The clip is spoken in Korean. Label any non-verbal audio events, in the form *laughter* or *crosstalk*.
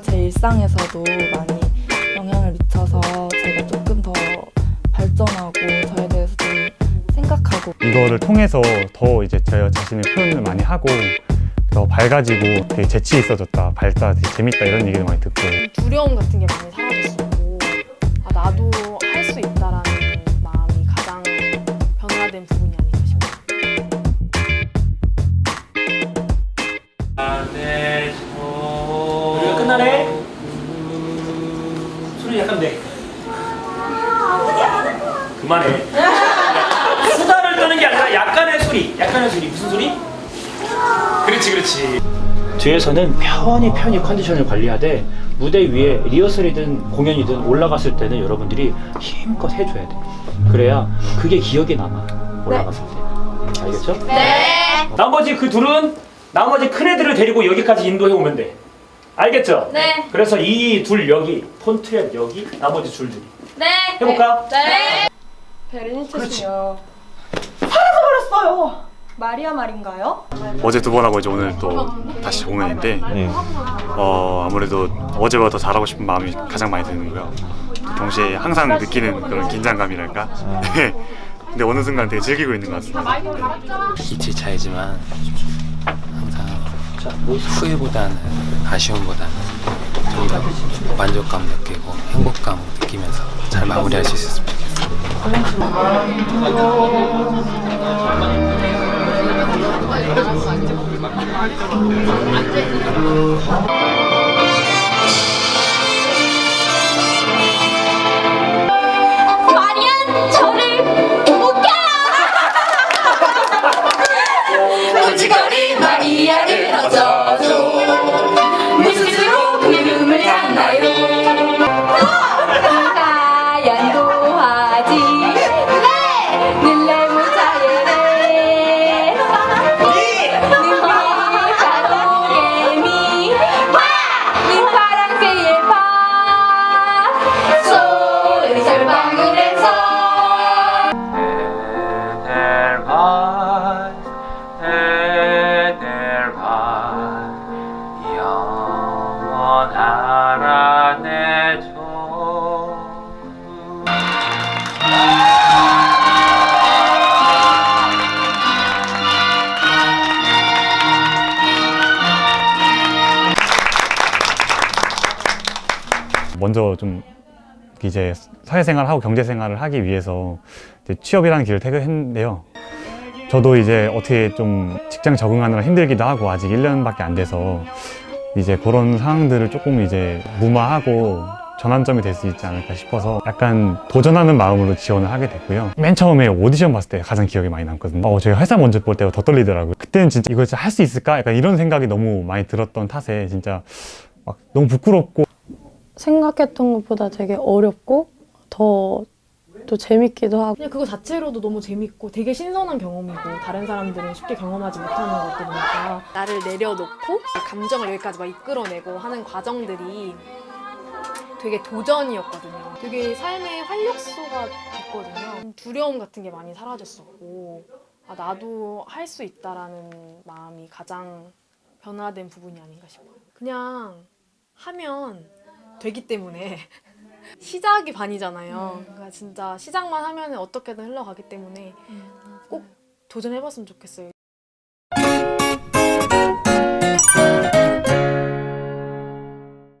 제 일상에서도 많이 영향을 미쳐서 제가 조금 더 발전하고 저에 대해서도 생각하고 이거를 통해서 더 이제 제 자신의 표현을 많이 하고 더 밝아지고 되게 재치 있어졌다, 밝다, 되게 재밌다 이런 얘기도 많이 듣고. 두려움 같은 게 많이 사라졌었고 아, 나도 할 수 있다라는 마음이 가장 변화된 부분이 내. 그만해. *laughs* 수다를 떠는 게 아니라 약간의 소리. 약간의 소리. 무슨 소리? 그렇지, 그렇지. 뒤에서는 편히 편히 컨디션을 관리하되 무대 위에 리허설이든 공연이든 올라갔을 때는 여러분들이 힘껏 해줘야 돼. 그래야 그게 기억에 남아. 올라갔을 때. 알겠죠? 네. 나머지 그 둘은 나머지 큰 애들을 데리고 여기까지 인도해 오면 돼. 알겠죠? 네. 그래서 이 둘 여기, 폰트랩 여기, 나머지 줄들이. 네. 해볼까? 네. 베를린 그렇지. 채시요. 사라져 버렸어요. 마리아 말인가요? 어제 두 번 하고 이제 오늘 또 다시 공연인데 어 아무래도 어제보다 더 잘하고 싶은 마음이 가장 많이 드는고요. 또 동시에 항상 느끼는 그런 긴장감이랄까. 네. *laughs* 근데 어느 순간 되게 즐기고 있는 것 같습니다. 이치 차이지만 항상 후회보다는 아쉬움보다는 좀더 만족감 느끼고 행복감 느끼면서 잘 마무리할 수 있었으면. 우지거리 마리아를 *laughs* 어쩌죠. 먼저 좀 이제 사회생활하고 경제생활을 하기 위해서 취업이라는 길을 택했는데요. 저도 이제 어떻게 좀 직장 적응하느라 힘들기도 하고 아직 1년밖에 안 돼서 이제 그런 상황들을 조금 이제 무마하고 전환점이 될 수 있지 않을까 싶어서 약간 도전하는 마음으로 지원을 하게 됐고요. 맨 처음에 오디션 봤을 때 가장 기억에 많이 남거든요. 어, 제가 회사 먼저 볼 때가 더 떨리더라고요. 그때는 진짜 진짜 할수 있을까? 약간 이런 생각이 너무 많이 들었던 탓에 진짜 막 너무 부끄럽고 생각했던 것보다 되게 어렵고 더 또 재밌기도 하고 그냥 그거 자체로도 너무 재밌고 되게 신선한 경험이고 다른 사람들은 쉽게 경험하지 못하는 것들이니까 나를 내려놓고 감정을 여기까지 막 이끌어내고 하는 과정들이 되게 도전이었거든요. 되게 삶의 활력소가 됐거든요. 두려움 같은 게 많이 사라졌었고 아, 나도 할 수 있다라는 마음이 가장 변화된 부분이 아닌가 싶어요. 그냥 하면 되기 때문에 *laughs* 시작이 반이잖아요. 그러니까 진짜 시작만 하면 어떻게든 흘러가기 때문에 꼭 도전해봤으면 좋겠어요.